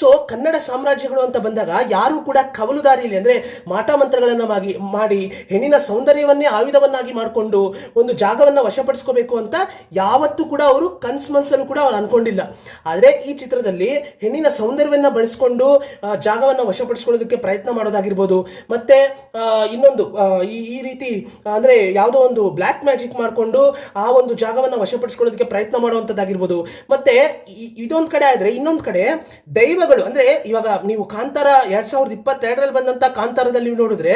So Kannada ಸಾಮ್ರಾಜ್ಯಗಳು ಅಂತ ಬಂದಾಗ ಯಾರು ಕೂಡ ಕವಲುದಾರಿಯಲ್ಲಿ ಅಂದ್ರೆ ಮಾಟ ಮಂತ್ರಗಳನ್ನ ಮಾಡಿ ಮಾಡಿ, ಹೆಣ್ಣಿನ ಸೌಂದರ್ಯವನ್ನೇ ಆಯುಧವನ್ನಾಗಿ ಮಾಡಿಕೊಂಡು ಒಂದು ಜಾಗವನ್ನ ವಶಪಡಿಸ್ಕೋಬೇಕು ಅಂತ ಯಾವತ್ತೂ ಕೂಡ ಅವರು ಕನ್ಸ್ ಮನ್ಸಲ್ಲೂ ಕೂಡ ಅವ್ರು ಅನ್ಕೊಂಡಿಲ್ಲ. ಆದ್ರೆ ಈ ಚಿತ್ರದಲ್ಲಿ ಹೆಣ್ಣಿನ ಸೌಂದರ್ಯವನ್ನ ಬಳಸ್ಕೊಂಡು ಜಾಗವನ್ನು ವಶಪಡಿಸ್ಕೊಳ್ಳೋದಕ್ಕೆ ಪ್ರಯತ್ನ ಮಾಡೋದಾಗಿರ್ಬೋದು. ಮತ್ತೆ ಇನ್ನೊಂದು ಈ ರೀತಿ, ಅಂದ್ರೆ ಯಾವುದೋ ಒಂದು ಬ್ಲ್ಯಾಕ್ ಮ್ಯಾಜಿಕ್ ಮಾಡಿಕೊಂಡು ಆ ಒಂದು ಜಾಗವನ್ನ ವಶಪಡಿಸ್ಕೊಳ್ಳೋದಕ್ಕೆ ಪ್ರಯತ್ನ ಮಾಡುವಂಥದ್ದಾಗಿರ್ಬೋದು. ಮತ್ತೆ ಇದೊಂದು ಕಡೆ ಆದರೆ ಇನ್ನೊಂದು ಕಡೆ ದೈವಗಳು ಅಂದ್ರೆ ಇವಾಗ ನೀವು ಕಾಂತಾರ ಎರಡ್ ಸಾವಿರದ ಇಪ್ಪತ್ತೆರಡರಲ್ಲಿ ಬಂದಂತ ಕಾಂತಾರದಲ್ಲಿ ನೀವು ನೋಡಿದ್ರೆ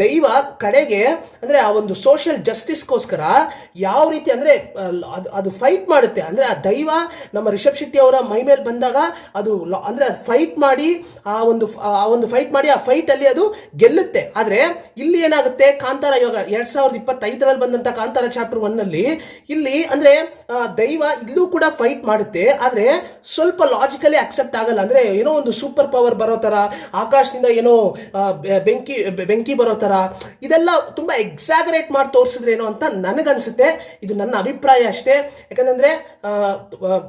ದೈವ ಕಡೆಗೆ, ಅಂದ್ರೆ ಆ ಒಂದು ಸೋಷಿಯಲ್ ಜಸ್ಟಿಸ್ಗೋಸ್ಕರ ಯಾವ ರೀತಿ ಅಂದ್ರೆ ಅದು ಫೈಟ್ ಮಾಡುತ್ತೆ. ಅಂದ್ರೆ ಆ ದೈವ ನಮ್ಮ ರಿಷಬ್ ಶೆಟ್ಟಿ ಅವರ ಮೈ ಮೇಲೆ ಬಂದಾಗ ಅದು ಅಂದ್ರೆ ಅದು ಫೈಟ್ ಮಾಡಿ, ಆ ಒಂದು ಆ ಒಂದು ಫೈಟ್ ಮಾಡಿ, ಆ ಫೈಟ್ ಅಲ್ಲಿ ಅದು ಗೆಲ್ಲುತ್ತೆ. ಆದ್ರೆ ಇಲ್ಲಿ ಏನಾಗುತ್ತೆ, ಕಾಂತಾರ ಇವಾಗ ಎರಡ್ ಸಾವಿರದ ಇಪ್ಪತ್ತೈದರಲ್ಲಿ ಬಂದಂತ ಕಾಂತಾರ ಚಾಪ್ಟರ್ ಒನ್ ಅಲ್ಲಿ, ಇಲ್ಲಿ ಅಂದ್ರೆ ದೈವ ಇಲ್ಲೂ ಕೂಡ ಫೈಟ್ ಮಾಡುತ್ತೆ. ಆದ್ರೆ ಸ್ವಲ್ಪ ಲಾಜಿಕಲಿ ಅಕ್ಸೆಪ್ಟ್ ಆಗಲ್ಲ. ಅಂದ್ರೆ ಏನೋ ಒಂದು ಸೂಪರ್ ಪವರ್ ಬರೋ ತರ, ಆಕಾಶದಿಂದ ಏನೋ ಬೆಂಕಿ ಬೆಂಕಿ ಬರೋ ತರ, ಇದೆಲ್ಲ ತುಂಬಾ ಎಕ್ಸಾಗರೇಟ್ ಮಾಡಿ ತೋರಿಸಿದ್ರೇನೋ ಅಂತ ನನಗನ್ಸುತ್ತೆ. ಇದು ನನ್ನ ಅಭಿಪ್ರಾಯ ಅಷ್ಟೇ. ಯಾಕಂದ್ರೆ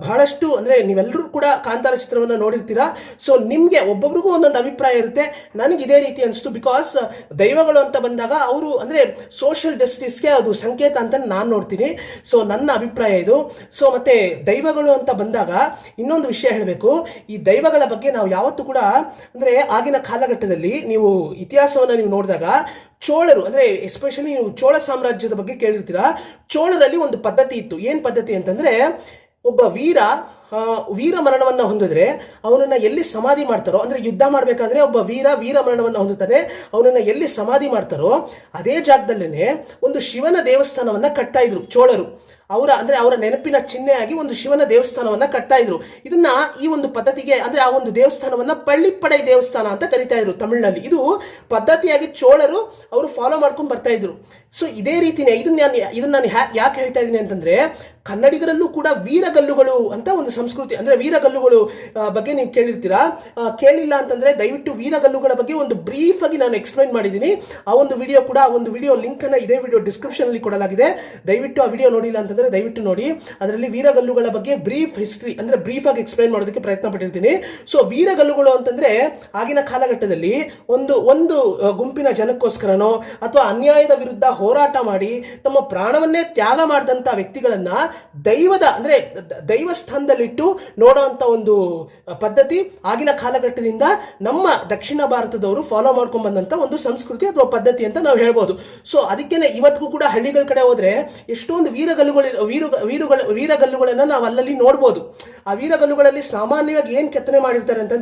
ಬಹಳಷ್ಟು ಅಂದ್ರೆ ನೀವೆಲ್ಲರೂ ಕೂಡ ಕಾಂತಾರ ಚಿತ್ರವನ್ನ ನೋಡಿರ್ತೀರಾ. ಸೊ ನಿಮ್ಗೆ ಒಬ್ಬೊಬ್ರಿಗೂ ಒಂದೊಂದು ಅಭಿಪ್ರಾಯ ಇರುತ್ತೆ. ನನಗೆ ಇದೇ ರೀತಿ ಅನಿಸ್ತು ಬಿಕಾಸ್ ದೈವಗಳು ಅಂತ ಬಂದಾಗ ಅವರು ಅಂದ್ರೆ ಸೋಷಿಯಲ್ ಜಸ್ಟಿಸ್ಗೆ ಅದು ಸಂಕೇತ ಅಂತ ನಾನು ನೋಡ್ತೀನಿ. ಸೊ ನನ್ನ ಅಭಿಪ್ರಾಯ ಇದು. ಸೊ ಮತ್ತೆ ದೈವಗಳು ಅಂತ ಬಂದಾಗ ಇನ್ನೊಂದು ವಿಷಯ ಹೇಳಬೇಕು. ಈ ದೈವಗಳ ಬಗ್ಗೆ ನಾವು ಯಾವತ್ತೂ ಕೂಡ, ಅಂದ್ರೆ ಆಗಿನ ಕಾಲಘಟ್ಟದಲ್ಲಿ ನೀವು ಇತಿಹಾಸವನ್ನ ನೀವು ನೋಡಿದಾಗ ಚೋಳರು, ಅಂದ್ರೆ ಎಸ್ಪೆಷಲಿ ನೀವು ಚೋಳ ಸಾಮ್ರಾಜ್ಯದ ಬಗ್ಗೆ ಕೇಳಿರ್ತೀರಾ, ಚೋಳರಲ್ಲಿ ಒಂದು ಪದ್ಧತಿ ಇತ್ತು. ಏನ್ ಪದ್ಧತಿ ಅಂತಂದ್ರೆ, ಒಬ್ಬ ವೀರ ವೀರ ಮರಣವನ್ನು ಹೊಂದಿದ್ರೆ ಅವನನ್ನ ಎಲ್ಲಿ ಸಮಾಧಿ ಮಾಡ್ತಾರೋ, ಅಂದ್ರೆ ಯುದ್ಧ ಮಾಡಬೇಕಾದ್ರೆ ಒಬ್ಬ ವೀರ ವೀರ ಮರಣವನ್ನು ಹೊಂದುತ್ತಾನೆ, ಅವನನ್ನ ಎಲ್ಲಿ ಸಮಾಧಿ ಮಾಡ್ತಾರೋ, ಅದೇ ಜಾಗದಲ್ಲೇ ಒಂದು ಶಿವನ ದೇವಸ್ಥಾನವನ್ನ ಕಟ್ತಾ ಇದ್ರು ಚೋಳರು. ಅವರ, ಅಂದ್ರೆ ಅವರ ನೆನಪಿನ ಚಿಹ್ನೆಯಾಗಿ ಒಂದು ಶಿವನ ದೇವಸ್ಥಾನವನ್ನ ಕಟ್ತಾ ಇದ್ರು. ಇದನ್ನ ಈ ಒಂದು ಪದ್ಧತಿಗೆ, ಅಂದ್ರೆ ಆ ಒಂದು ದೇವಸ್ಥಾನವನ್ನ ಪಳ್ಳಿಪ್ಪಡೈ ದೇವಸ್ಥಾನ ಅಂತ ಕರಿತಾ ಇದ್ರು ತಮಿಳಿನಲ್ಲಿ. ಇದು ಪದ್ಧತಿಯಾಗಿ ಚೋಳರು ಅವರು ಫಾಲೋ ಮಾಡ್ಕೊಂಡು ಬರ್ತಾ ಇದ್ರು. ಸೊ ಇದೇ ರೀತಿನೇ, ಇದನ್ನ ನಾನು ಇದನ್ನ ನಾನು ಯಾಕೆ ಹೇಳ್ತಾ ಇದ್ದೀನಿ ಅಂತಂದ್ರೆ ಕನ್ನಡಿಗರಲ್ಲೂ ಕೂಡ ವೀರಗಲ್ಲುಗಳು ಅಂತ ಒಂದು ಸಂಸ್ಕೃತಿ, ಅಂದ್ರೆ ವೀರಗಲ್ಲುಗಳು ಬಗ್ಗೆ ನೀವು ಕೇಳಿರ್ತೀರಾ? ಕೇಳಿಲ್ಲ ಅಂತಂದ್ರೆ ದಯವಿಟ್ಟು ವೀರಗಲ್ಲುಗಳ ಬಗ್ಗೆ ಒಂದು ಬ್ರೀಫ್ ಆಗಿ ನಾನು ಎಕ್ಸ್ಪ್ಲೈನ್ ಮಾಡಿದ್ದೀನಿ. ಆ ಒಂದು ವಿಡಿಯೋ ಕೂಡ, ಆ ಒಂದು ವಿಡಿಯೋ ಲಿಂಕ್ ಅನ್ನ ಇದೇ ವಿಡಿಯೋ ಡಿಸ್ಕ್ರಿಪ್ಷನ್ ಅಲ್ಲಿ ಕೊಡಲಾಗಿದೆ. ದಯವಿಟ್ಟು ಆ ವಿಡಿಯೋ ನೋಡಿಲ್ಲ ಅಂತಂದ್ರೆ ದಯವಿಟ್ಟು ನೋಡಿ. ಅದರಲ್ಲಿ ವೀರಗಲ್ಲುಗಳ ಬಗ್ಗೆ ಬ್ರೀಫ್ ಹಿಸ್ಟ್ರಿ ಅಂದ್ರೆ ಬ್ರೀಫ್ ಆಗಿ ಎಕ್ಸ್ಪ್ಲೈನ್ ಮಾಡೋದಕ್ಕೆ ಪ್ರಯತ್ನ ಪಟ್ಟಿರ್ತೀನಿ. ಸೊ ವೀರಗಲ್ಲುಗಳು ಅಂತಂದ್ರೆ ಆಗಿನ ಕಾಲಘಟ್ಟದಲ್ಲಿ ಒಂದು ಒಂದು ಗುಂಪಿನ ಜನಕ್ಕೋಸ್ಕರನೋ, ಅಥವಾ ಅನ್ಯಾಯದ ವಿರುದ್ಧ ಹೋರಾಟ ಮಾಡಿ ತಮ್ಮ ಪ್ರಾಣವನ್ನೇ ತ್ಯಾಗ ಮಾಡಿದಂತ ವ್ಯಕ್ತಿಗಳನ್ನ ದೈವದ, ಅಂದ್ರೆ ದ- ದೈವ ಸ್ಥಾನದಲ್ಲಿಟ್ಟು ನೋಡುವಂತ ಒಂದು ಪದ್ಧತಿ ಆಗಿನ ಕಾಲಘಟ್ಟದಿಂದ ನಮ್ಮ ದಕ್ಷಿಣ ಭಾರತದವರು ಫಾಲೋ ಮಾಡ್ಕೊಂಡ್ ಬಂದಂತ ಒಂದು ಸಂಸ್ಕೃತಿ ಅಥವಾ ಪದ್ಧತಿ ಅಂತ ನಾವು ಹೇಳ್ಬೋದು. ಸೊ ಅದಕ್ಕೆ ಇವತ್ತಿಗೂ ಕೂಡ ಹಳ್ಳಿಗಳ ಕಡೆ ಹೋದ್ರೆ ಎಷ್ಟೊಂದು ವೀರಗಲ್ಲುಗಳು ವೀರು ವೀರುಗಳ, ವೀರಗಲ್ಲುಗಳನ್ನ ನಾವು ಅಲ್ಲಲ್ಲಿ ನೋಡ್ಬೋದು. ಆ ವೀರಗಲ್ಲುಗಳಲ್ಲಿ ಸಾಮಾನ್ಯವಾಗಿ ಏನು ಕೆತ್ತನೆ ಮಾಡಿರ್ತಾರೆ ಅಂತ